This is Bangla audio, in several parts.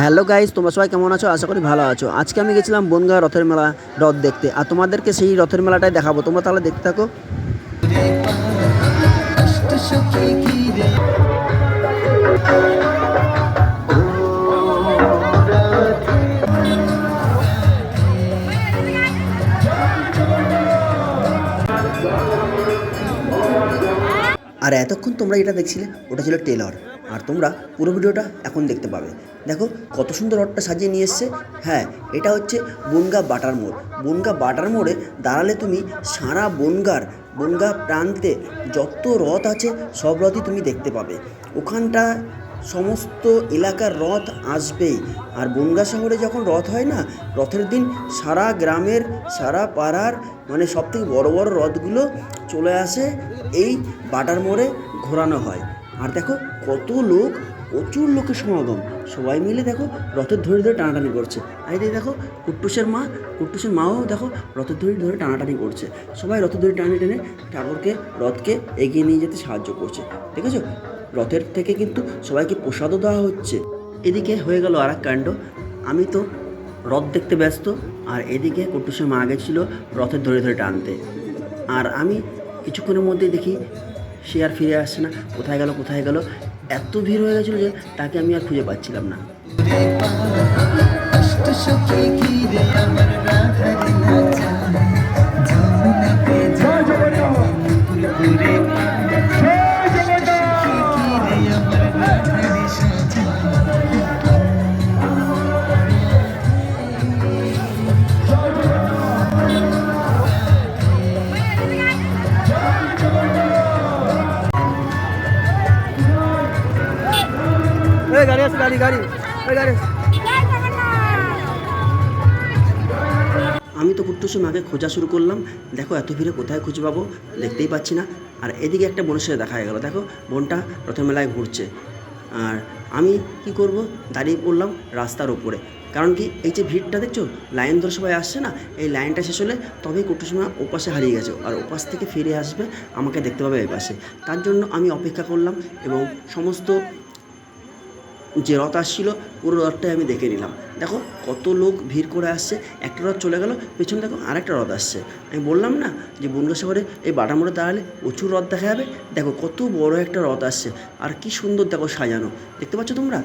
হ্যালো গাইজ তোমরা সবাই কেমন আছো? আশা করি ভালো আছো। আজকে আমি গেছিলাম বনগাঁ রথের মেলা রথ দেখতে। আর তোমাদেরকে সেই রথের মেলাটাই দেখাবো। তোমরা তাহলে দেখতে থাকো। আর এতক্ষণ তোমরা যেটা দেখছিলে, ওটা ছিল টেলর। আর তোমরা পুরো ভিডিওটা এখন দেখতে পাবে। দেখো, কত সুন্দর রথটা সাজিয়ে নিয়ে এসছে। হ্যাঁ এটা হচ্ছে বনগা বাটার মোড়। বনগা বাটার মোড়ে দাঁড়ালে তুমি সারা বনগার, বনগা প্রান্তে যত রথ আছে, সব রথই তুমি দেখতে পাবে। ওখানটা সমস্ত এলাকার রথ আসবেই। আর বনগা শহরে যখন রথ হয় না, রথের দিন সারা গ্রামের, সারা পাড়ার মানে সব থেকে বড়ো বড়ো রথগুলো চলে আসে, এই বাটার মোড়ে ঘোরানো হয়। আর দেখো কত লোক, প্রচুর লোকের সমাগম। সবাই মিলে দেখো রথের ধরে ধরে টানাটানি করছে। আর এই দেখো কুট্টুসের মা, কুট্টুসের মাও দেখো রথের ধরে ধরে টানাটানি করছে। সবাই রথের ধরে টানে টেনে ঠাকুরকে, রথকে এগিয়ে নিয়ে যেতে সাহায্য করছে। দেখেছ? রথের থেকে কিন্তু সবাইকে প্রসাদও দেওয়া হচ্ছে। এদিকে হয়ে গেল আর কাণ্ড। আমি তো রথ দেখতে ব্যস্ত, আর এদিকে কুট্টুসের মা গেছিল রথের ধরে ধরে টানতে। আর আমি কিছুক্ষণের মধ্যেই দেখি সে আর ফিরে আসছে না। কোথায় গেল কোথায় গেল? এত ভিড় হয়ে গেছিল যে তাকে আমি আর খুঁজে পাচ্ছিলাম না। গাড়ি আমি তো কুট্টুসের মাকে খোঁজা শুরু করলাম। দেখো, এত ভিড়ে কোথায় খুঁজে পাবো দেখতেই পাচ্ছি না। আর এদিকে একটা বোনের সাথে দেখা গেলো। দেখো, বোনটা রথের মেলায় ঘুরছে। আর আমি কি করব? দাঁড়িয়ে পড়লাম রাস্তার উপরে। কারণ কি, এই যে ভিড়টা দেখছ লাইন ধরে সবাই আসছে না? এই লাইনটা শেষ হলে তবেই কুটুসীমা ওপাশে হারিয়ে গেছে। আর ওপাশ থেকে ফিরে আসবে, আমাকে দেখতে পাবে এই পাশে। তার জন্য আমি অপেক্ষা করলাম এবং সমস্ত যে রথ আসছিল, পুরো রথটাই আমি দেখে নিলাম। দেখো কত লোক ভিড় করে আসছে, একটা রথ চলে গেল, পেছনে দেখো আরেকটা রথ আসছে। আমি বললাম না যে বনগা শহরে এই বাটামোড়ে দাঁড়ালে প্রচুর রথ দেখা যাবে? দেখো কত বড় একটা রথ আসছে, আর কি সুন্দর দেখো সাজানো। দেখতে পাচ্ছ তোমরা?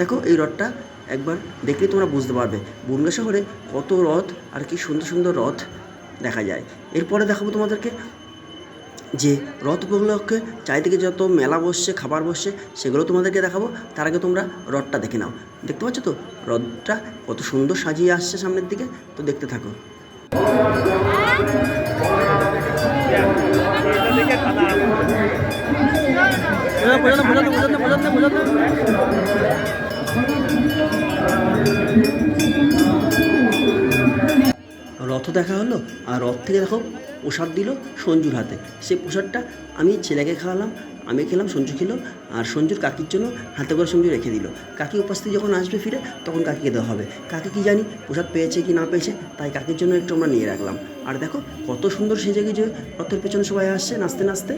দেখো এই রথটা একবার দেখলে তোমরা বুঝতে পারবে। বনগা কত রথ, আর কি সুন্দর সুন্দর রথ দেখা যায়। এরপরে দেখাবো তোমাদেরকে যে রথ উপলক্ষে চারিদিকে যত মেলা বসছে, খাবার বসছে, সেগুলো তোমাদেরকে দেখাবো। তার আগে তোমরা রথটা দেখে নাও। দেখতে পাচ্ছ তো? রথটা কত সুন্দর সাজিয়ে আসছে সামনের দিকে। তো দেখতে থাকো। রথ দেখা হলো আর রথ থেকে দেখো প্রসাদ দিল সঞ্জুর হাতে। সেই প্রসাদটা আমি ছেলেকে খাওয়ালাম, আমি খেলাম, সঞ্জু খেলো আর সঞ্জুর কাকির জন্য হাতে করে সঞ্জু রেখে দিল। কাকি উপস্থিতি যখন আসবে ফিরে তখন কাকিকে দেওয়া হবে। কাকি কি জানি প্রসাদ পেয়েছে কি না পেয়েছে তাই কাকির জন্য একটু আমরা নিয়ে রাখলাম। আর দেখো কত সুন্দর সেজে গিয়ে রথের পেছনে সবাই আসছে নাচতে নাচতে।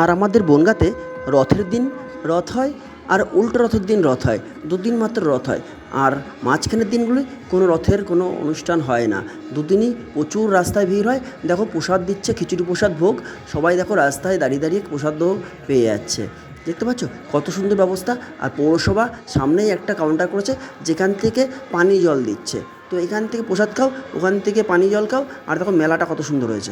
আর আমাদের বনগাতে রথের দিন রথ হয় আর উল্টো রথের দিন রথ হয়। দুদিন মাত্র রথ হয়। আর মাঝখানের দিনগুলি কোনো রথের কোনো অনুষ্ঠান হয় না। দুদিনই প্রচুর রাস্তায় ভিড় হয়। দেখো প্রসাদ দিচ্ছে, খিচুড়ি প্রসাদ, ভোগ। সবাই দেখো রাস্তায় দাঁড়িয়ে দাঁড়িয়ে প্রসাদ ভোগ পেয়ে যাচ্ছে। দেখতে পাচ্ছ? কত সুন্দর ব্যবস্থা। আর পৌরসভা সামনেই একটা কাউন্টার করেছে, যেখান থেকে পানি জল দিচ্ছে। তো এখান থেকে প্রসাদ খাও, ওখান থেকে পানি জল খাও। আর দেখো মেলাটা কত সুন্দর হয়েছে।